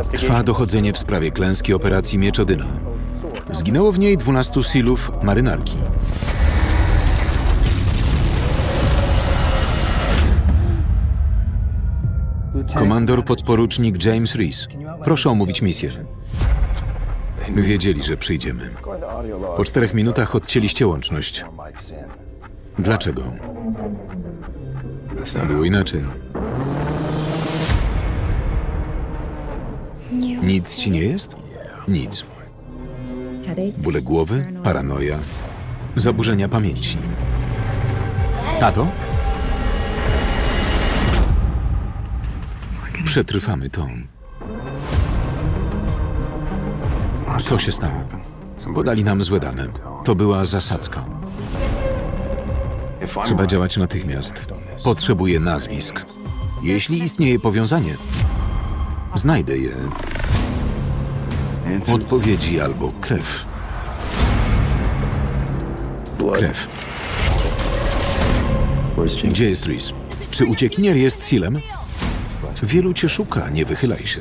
Trwa dochodzenie w sprawie klęski operacji Mieczodyna. Zginęło w niej 12 silów marynarki. Komandor podporucznik James Reese. Proszę omówić misję. Wiedzieli, że przyjdziemy. Po czterech minutach odcięliście łączność. Dlaczego? Było inaczej. Nic ci nie jest? Nic. Bóle głowy, paranoja, zaburzenia pamięci. Tato? Przetrwamy to. Co się stało? Podali nam złe dane. To była zasadzka. Trzeba działać natychmiast. Potrzebuję nazwisk. Jeśli istnieje powiązanie, znajdę je. Odpowiedzi albo krew. Krew. Gdzie jest Reese? Czy uciekinier jest Silem? Wielu cię szuka, nie wychylaj się.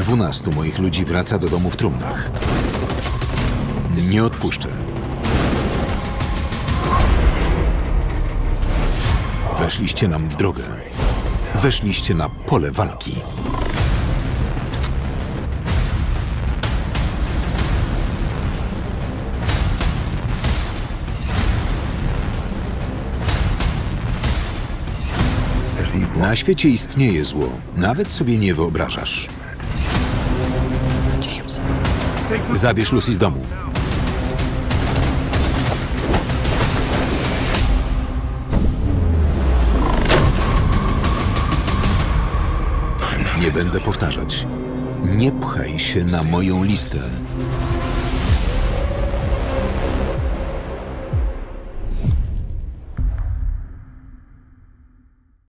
Dwunastu moich ludzi wraca do domu w trumnach. Nie odpuszczę. Weszliście nam w drogę. Weszliście na pole walki. Na świecie istnieje zło. Nawet sobie nie wyobrażasz. Zabierz Lucy z domu. Nie będę powtarzać. Nie pchaj się na moją listę.